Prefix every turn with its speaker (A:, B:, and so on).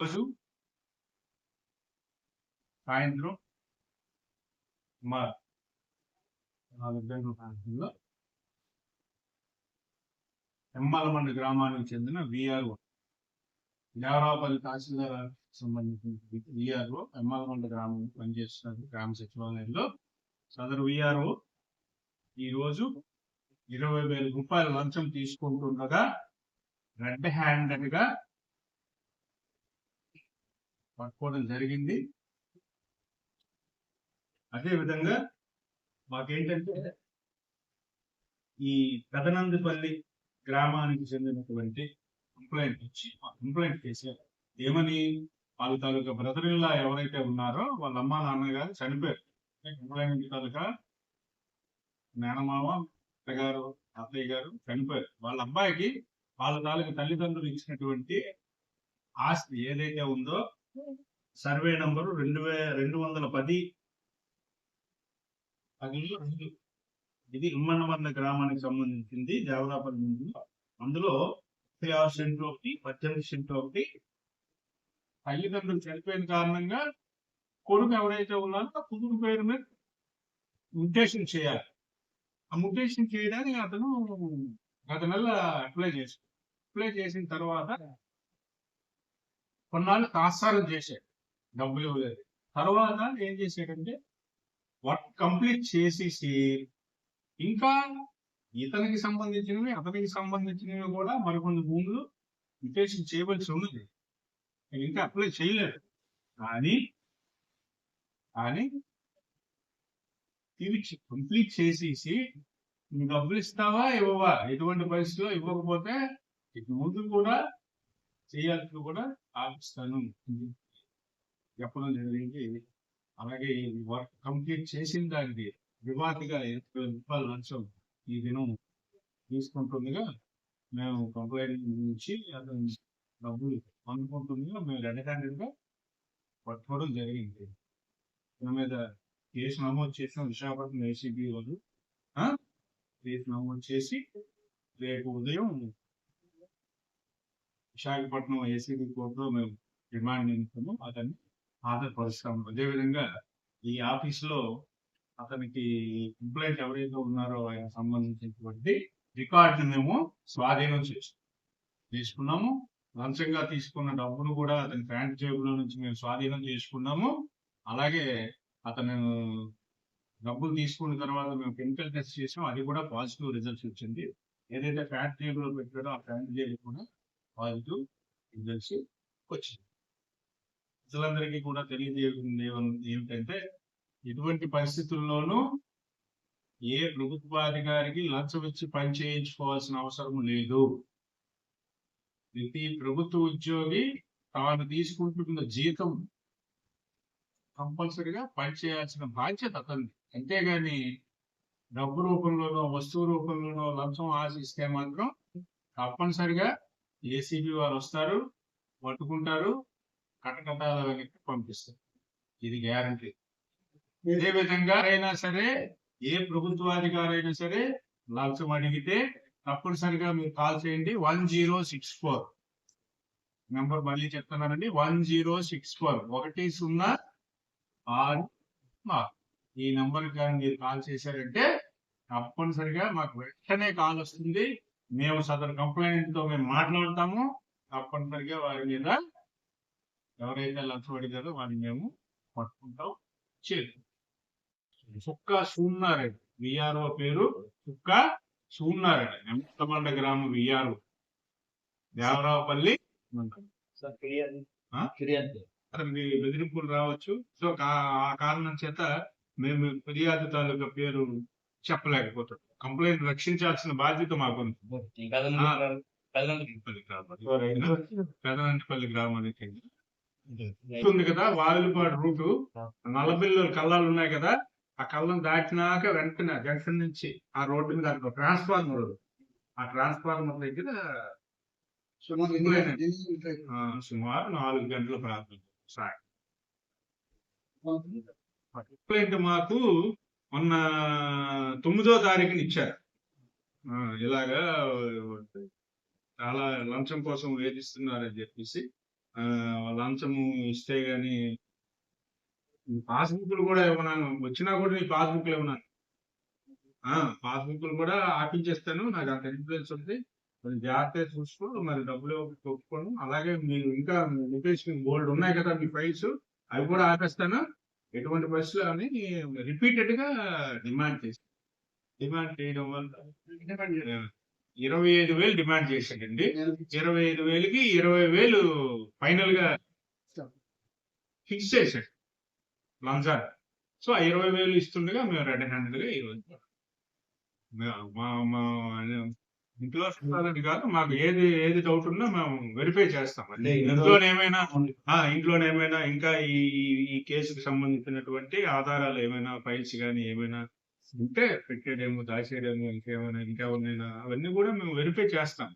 A: రోజు సాయంత్రం మా ప్రాంతంలో ఎమ్మలమండ గ్రామానికి చెందిన విఆర్ఓ దేవరాపల్లి తహసీల్దార్ సంబంధించిన విఆర్ఓ ఎమ్మలమండ గ్రామం పనిచేస్తున్న గ్రామ సచివాలయంలో. సదరు విఆర్ఓ ఈరోజు ఇరవై వేల రూపాయల లంచం తీసుకుంటుండగా రెడ్ హ్యాండెడ్గా పట్టుకోవడం జరిగింది. అదేవిధంగా మాకేంటంటే ఈ పెదనందిపల్లి గ్రామానికి చెందినటువంటి కంప్లైంట్ ఇచ్చి కంప్లైంట్ చేశారు. ఏమని? వాళ్ళ తాలూకా బ్రదర్ ఇలా ఎవరైతే ఉన్నారో వాళ్ళ అమ్మ నాన్నగారు చనిపోయారు. కంప్లైంట్ తాలూకా మేనమామ అత్తగారు అత్తయ్య గారు చనిపోయారు. వాళ్ళ అబ్బాయికి వాళ్ళ తాలూకు తల్లిదండ్రులు ఇచ్చినటువంటి ఆస్తి ఏదైతే ఉందో సర్వే నంబరు రెండు వే రెండు వందల పది. రెండు ఇది ఇమ్మన్నమన్న గ్రామానికి సంబంధించింది దేవరాపల్లి నుండి అందులో ముప్పై ఆరు సెంట్లు ఒకటి పద్దెనిమిది సెంట్లు ఒకటి. తల్లిదండ్రులు చనిపోయిన కారణంగా కొడుకు ఎవరైతే ఉన్నారో ఆ కొడుకు పేరు మీద ముటేషన్ చేయాలి. ఆ ముటేషన్ చేయడానికి అతను గత నెల అప్లై చేశాడు. అప్లై చేసిన తర్వాత కొన్నాళ్ళు తాత్సారం చేశాడు డబ్బులు ఇవ్వలేదు తర్వాత ఏం చేశాడంటే వర్క్ కంప్లీట్ చేసేసి ఇంకా ఇతనికి సంబంధించినవి అతనికి సంబంధించినవి కూడా మరికొన్ని భూములు విటేషన్ చేయవలసి ఉన్నది. ఇంకా అప్లై చేయలేదు. కానీ కానీ ఇవి కంప్లీట్ చేసేసి నువ్వు డబ్బులు ఇస్తావా ఇవ్వవా? ఎటువంటి పరిస్థితిలో ఇవ్వకపోతే ఇక ముందు కూడా చేయాల్సింది కూడా ఆపిస్తాను చెప్పడం జరిగింది. అలాగే ఈ వర్క్ కంప్లీట్ చేసిన దానికి వివాదిగా ఇరవై రూపాయల లంచం ఈ దినం తీసుకుంటుందిగా. మేము కంప్లైంట్ నుంచి అతను డబ్బులు అందుకుంటుందిగా. మేము రెడ్ హ్యాండెడ్గా పట్టుకోవడం జరిగింది. దాని మీద కేసు నమోదు చేసిన విశాఖపట్నం ఏసీబీ వాళ్ళు కేసు నమోదు చేసి రేపు ఉదయం విశాఖపట్నం ఏసీబీ కోర్టులో మేము డిమాండ్ నిమిత్తము అతన్ని ఆధారపరుస్తాము అదేవిధంగా ఈ ఆఫీసులో అతనికి కంప్లైంట్ ఎవరైతే ఉన్నారో ఆయన సంబంధించినటువంటి రికార్డుని మేము స్వాధీనం చేసుకున్నాం తీసుకున్నాము లంచంగా తీసుకున్న డబ్బును కూడా అతని ప్యాంట్ జేబులో నుంచి మేము స్వాధీనం చేసుకున్నాము. అలాగే అతను డబ్బులు తీసుకున్న తర్వాత మేము కెమికల్ టెస్ట్ చేసాం అది కూడా పాజిటివ్ రిజల్ట్స్ వచ్చింది. ఏదైతే ప్యాంట్ జేబులో పెట్టాడో ఆ ప్యాంట్ జేబులు కూడా పాజిటివ్ రిజల్ట్స్ వచ్చింది. ప్రజలందరికీ కూడా తెలియజేయకుండా ఏమిటంటే ఎటువంటి పరిస్థితుల్లోనూ ఏ ప్రభుత్వాధికారికి లంచం ఇచ్చి పని చేయించుకోవాల్సిన అవసరం లేదు. ప్రతి ప్రభుత్వ ఉద్యోగి తాను తీసుకుంటున్న జీతం కంపల్సరిగా పనిచేయాల్సిన బాధ్యత అతన్ని అంతేగాని డబ్బు రూపంలోనో వస్తువు రూపంలోనో లంచం ఆశిస్తే మాత్రం తప్పనిసరిగా ఏసీబీ వారు వస్తారు పట్టుకుంటారు కటకటాల పంపిస్తారు. ఇది గ్యారంటీ ఇదే విధంగా అయినా సరే ఏ ప్రభుత్వాధికారి అయినా సరే లంచం అడిగితే తప్పనిసరిగా మీరు కాల్ చేయండి. One zero six four. Number మళ్ళీ చెప్తున్నానండి. One zero six four. ఒకటి సున్నా ఆరు ఈ నెంబర్ కానీ మీరు కాల్ చేశారంటే తప్పనిసరిగా మాకు వెంటనే కాల్ వస్తుంది. మేము సదరు కంప్లైంట్తో మేము మాట్లాడతాము తప్పనిసరిగా వారి మీద ఎవరైతే లంచం అడిగారో వారిని మేము పట్టుకుంటాం చేరు సుక్క సూన్నారెడ్డి విఆర్ఓ పేరు సుక్క సూన్నారెడ్డి నెమ్మమండ గ్రామం విఆర్ఓ దేవరావుపల్లి అతనికి బెదిరింపులు రావచ్చు. సో ఆ కారణం చేత మేము ఫిర్యాదు తాలూకా పేరు చెప్పలేకపోతాం కంప్లైంట్ రక్షించాల్సిన బాధ్యత మాకుంది.
B: కథను
A: పెదనంటిపల్లి గ్రామం పెదనంటిపల్లి గ్రామానికి ఉంది కదా వాయులపాడు రూటు. నల్లబిల్లు కళ్ళాలు ఉన్నాయి కదా ఆ కళ్ళను దాటినాక వెంటనే జంక్షన్ నుంచి ఆ రోడ్డు మీద అక్కడ ట్రాన్స్ఫార్మర్ ఆ ట్రాన్స్ఫార్మర్ దగ్గర సుమారు నాలుగు గంటల ప్రాంతం. సాయం. కంప్లైంట్ మాకు మొన్న తొమ్మిదో తారీఖుని ఇచ్చారు. ఇలాగా చాలా లంచం కోసం వేధిస్తున్నారని చెప్పేసి లంచము ఇస్తే గాని పాస్బుక్లు కూడా ఇవ్వనాను వచ్చినా కూడా నీ పాస్బుక్లు ఇవ్వనాను పాస్బుక్లు కూడా ఆపించేస్తాను నాకు అంత ఇన్ఫ్లుయెన్స్ ఉంది. మరి జాగ్రత్తగా చూసుకో మరి డబ్బులు ఒప్పుకోను. అలాగే మీరు ఇంకా రూపీస్ గోల్డ్ ఉన్నాయి కదా మీ ఫైల్స్ అవి కూడా ఆపేస్తాను. ఎటువంటి పరిస్థితులు అని రిపీటెడ్గా డిమాండ్ చేసి డిమాండ్ చేయడం. వల్ల ఇరవై ఐదు వేలు డిమాండ్ చేశాడండి. ఇరవై ఐదు వేలకి ఇరవై వేలు ఫైనల్గా ఫిక్స్ చేశాడు లంచార్ సో ఆ ఇరవై వేలు ఇస్తుండగా మేము రెడ్ హ్యాండెడ్గా ఈరోజు మే- మా మా ఇంట్లో చూడాలని కాదు మాకు ఏది ఏది డౌట్ ఉన్నా మేము వెరిఫై చేస్తాం.
B: అంటే ఇందులో-
A: ఇంట్లో ఏమైనా ఆ ఇంట్లో ఏమైనా ఇంకా ఈ ఈ- కేసుకు సంబంధించినటువంటి ఆధారాలు ఏమైనా ఫైల్స్ కానీ ఏమైనా ఉంటే పెట్టేయడము దాచేయడము ఇంకేమైనా ఇంకేమైనా అవన్నీ కూడా మేము వెరిఫై చేస్తాం.